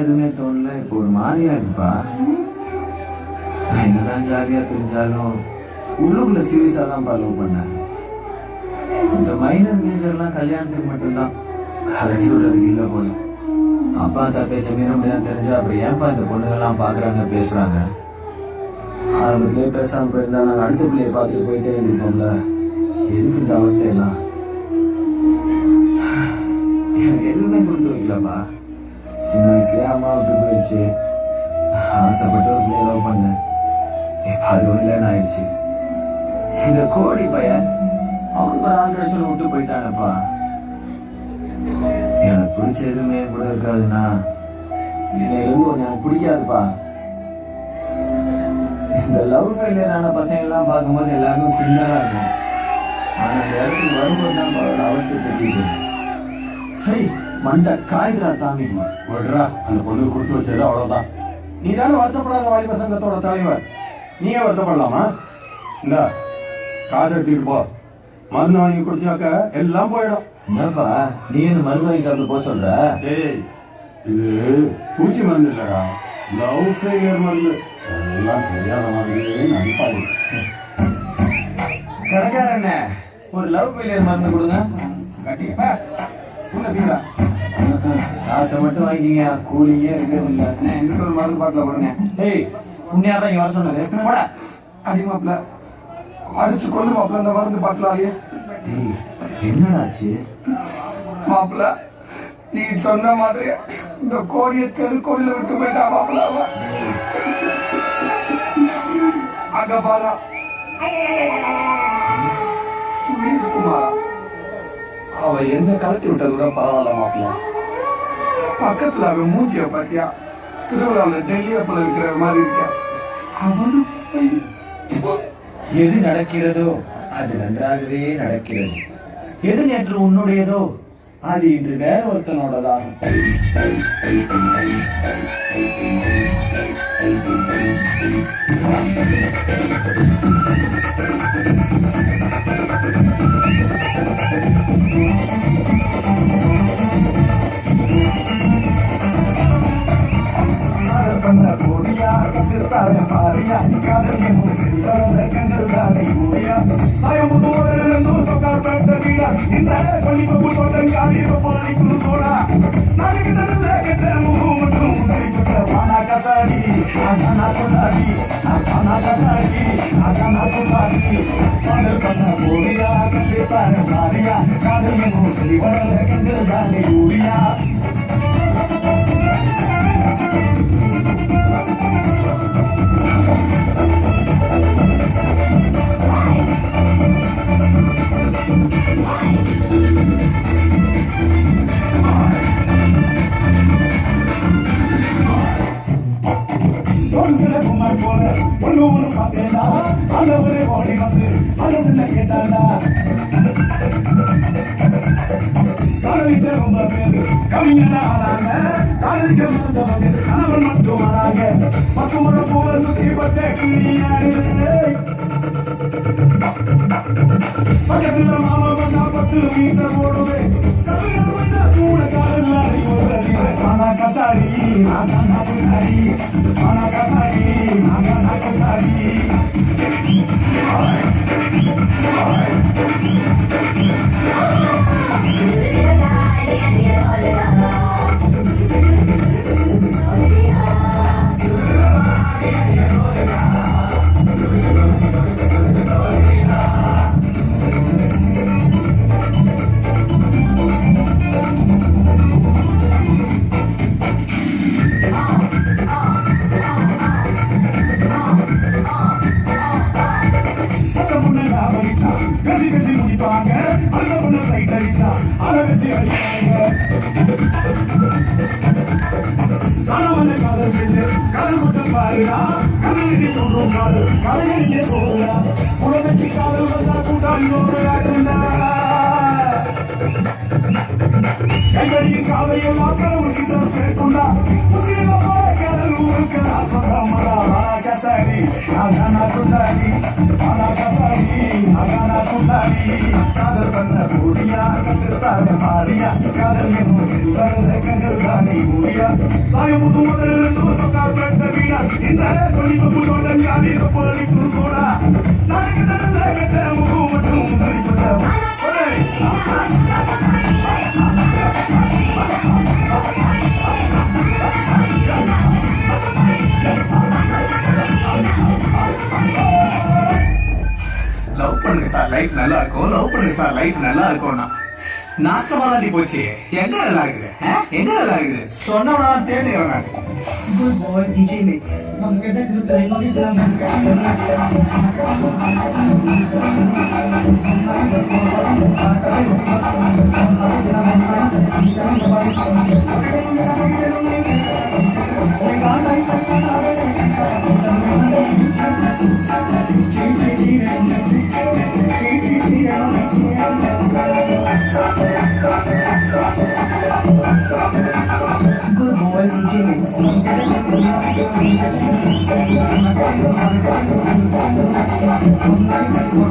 எதுவுமே தோணல. இப்போ ஒரு மாதிரியா இருக்குப்பா. நான் என்னதான் ஜாலியா தெரிஞ்சாலும் உள்ளுக்குள்ள சீரியஸாக தான் லவ் பண்ணேன். இந்த மைனர் மேஜர்லாம் கல்யாணத்துக்கு மட்டும்தான். கரண்டி விடுறதுக்கு இல்லை போல. அப்பா அத்தா பேச்ச மீற தெரிஞ்சா அப்புறம் ஏன்பா இந்த பொண்ணுங்கெல்லாம் பார்க்குறாங்க பேசுகிறாங்க ஆரம்பத்திலே பேசாமல் போயிருந்தா நாங்கள் அடுத்த பிள்ளையை பார்த்துட்டு போயிட்டே இருந்திருப்போம்ல. எதுக்கு இந்த அவஸ்தையெல்லாம்? எனக்கு எதுவுமே கொடுத்து வைக்கலப்பா. சின்ன வயசுலேயே அம்மா விட்டு போயிடுச்சு. ஆசைப்பட்டு ஒரு பிள்ளைய லவ் பண்ணேன். அது அதுவும் இல்லைன்னு ஆயிடுச்சு. இந்த கோடி பையன் அவனுக்கு ஒரு ஆண்டு விட்டு போயிட்டானப்பா. பிடிச்ச எதுவுமே கூட இருக்காதுண்ணா. இருந்து ஒண்ணு எனக்கு பிடிக்காதுப்பா. இந்த லவ் ஃபெயிலியர் ஆன பசங்க எல்லாம் பார்க்கும்போது எல்லாருக்கும் கிண்டலா இருக்கும். ஆனா இந்த இடத்துக்கு வரும்போது தான் அவரோட அவஸ்தை தெரியுது. சரி மண்டை காய்கிறா சாமி. விடுறா அந்த பொண்ணு கொடுத்து வச்சது அவ்வளவுதான். நீ தானே வருத்தப்படாத வாலிப சங்கத்தோட தலைவர். நீயே வருத்தப்படலாமா? இந்த காசு எடுத்துக்கிட்டு போ. மருந்து வாங்கி குடிச்சாக்க எல்லாம் போயிடும். என்னப்பா நீ என்ன மருந்து வாங்கி சாப்பிட்டு போக சொல்ற? டேய் இது பூச்சி மருந்து இல்லடா. லவ் ஃபெயிலியர் மருந்து. எல்லாம் தெரியாத மாதிரியே நடிப்பாரு கடைக்காரண்ண ஒரு லவ் ஃபெயிலியர் மருந்து கொடுங்க. கட்டி பா, உன்னை சீரா காசை மட்டும் வாங்கிக்கிங்க கூலிங்கே இருக்கிறது இல்ல எங்கிட்ட ஒரு மருந்து பாட்டில் போடுங்க. ஏய் உன்னையா தான் இங்க வர சொன்னது? போடா. அடி மாப்பிள அடிச்சு கொண்டு மாப்பிள இந்த மருந்து பாட்டிலாலேயே. ஏய் என்னடாச்சு? மாப்பிள நீ சொன்ன மாதிரி இந்த கோழியை தெரு கோழியில விட்டு போயிட்டா மாப்பிள அவ? அங்க பாரா. சுனில் குமாரா அவ என்ன கலத்தி விட்டது கூட பரவாயில்ல மாப்பிள. பக்கத்துல அவன் மூஞ்சிய பாத்தியா? திருவிழாவில் டெல்லியா போல இருக்கிற மாதிரி இருக்கா. அவனு. எது நடக்கிறதோ அது நன்றாகவே நடக்கிறது. எது நேற்று உன்னுடையதோ? அது இன்று வேற ஒருத்தனோடதாகும் பண்ண கோடியா இந்த பள்ளிப்பு தோட்டம் காலி பாலிக்கு சோடா நாளைக்கு நடந்த கெட்ட முகம் மற்றும் பானா கதாடி அதானா கொண்டாடி அதானா கதாடி அதானா கொண்டாடி காதல் பண்ண கோடியா கத்திருத்தாரு பாரியா காதலிய தானே அந்த ஓடி வந்து அரசுல கேட்டாண்டா காதலிச்ச ரொம்ப பேரு. கவிஞனா ஆனாங்க காதலிக்க மறந்தவங்க கணவன் மட்டும் வராங்க. பத்து முறை போல சுத்தி பச்சை பக்கத்துல மாமா பண்ணா பத்து மீட்டர் ஓடுவே கூட காதல் ஆனா கத்தாடி நான் கத்தாடி. ஆனா கத்தாடி. கத்தாடி அந்த பொண்ணு லாபரிச்சா பேசி பேசி முடிப்பாங்க. அந்த பொண்ணு சைட் அடிச்சா அதை வச்சு அடிப்பாங்க. கணவனை காதல் செஞ்சு காதல் மட்டும் பாருடா. கண்ணனுக்கு சொல்றோம் காதல். கதைகளிலே போகுடா உலகக்கு காதல் வந்தா கூட்டாளி ஒரு ஆகுண்டா கைகளின் காதையெல்லாம் கடவுள் கிட்ட சேர்க்குண்டா உச்சியில போல கடல் ஊருக்கு நான் சாயம் முசும் முதலிருந்து சொக்கால் பெட்ட வீடா இந்த கொல்லிப்பு புல்லோட்டம் காலி பழிப்பு சோடா லவ் பண்ணுங்க சார் லைஃப் நல்லா இருக்கும். லவ் பண்ணுங்க சார் லைஃப் நல்லா இருக்கும்னா. நாசமா தாண்டி போச்சு. எங்க நல்லா இருக்குது எங்க நல்லா இருக்குது சொன்னா தேடுகிறேன் நான் Thank you.